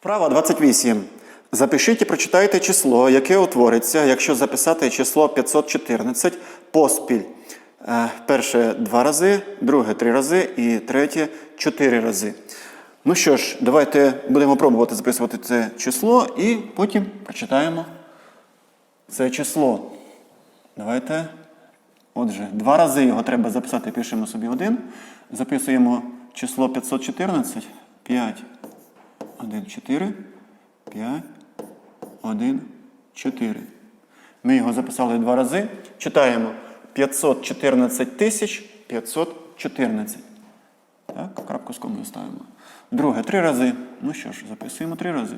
Вправа 28. Запишіть і прочитайте число, яке утвориться, якщо записати число 514 поспіль. Е, Перше два рази, друге три рази і третє чотири рази. Ну що ж, давайте будемо пробувати записувати це число і потім прочитаємо це число. Давайте. Отже, два рази його треба записати, пишемо собі один. Записуємо число 514. 5, 1, 4, 5, 1, 4. Ми його записали два рази. Читаємо 514 тисяч 514. Так, крапку з комою ставимо. Друге, три рази. Ну що ж, записуємо три рази.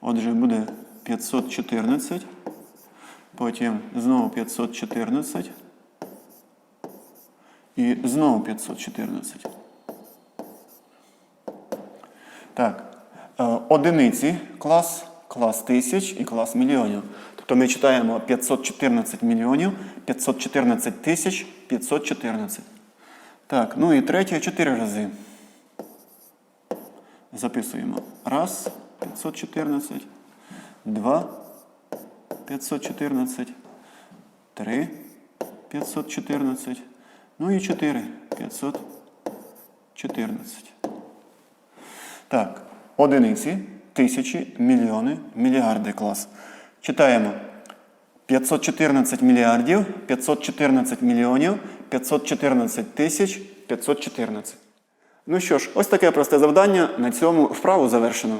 Отже, буде 514. Потім знову 514. І знову 514. Так. Е, Одиниці клас, клас тисяч і клас мільйонів. Тобто ми читаємо 514 мільйонів, 514 тисяч, 514. Так, ну і третє 4 рази. Записуємо. Раз, 514. Два, 514. Три, 514. Ну і 4, 514. Так, одиниці, тисячі, мільйони, мільярди клас. Читаємо 514 мільярдів, 514 мільйонів, 514 тисяч, 514. Ну що ж, ось таке просте завдання. На цьому вправу завершено.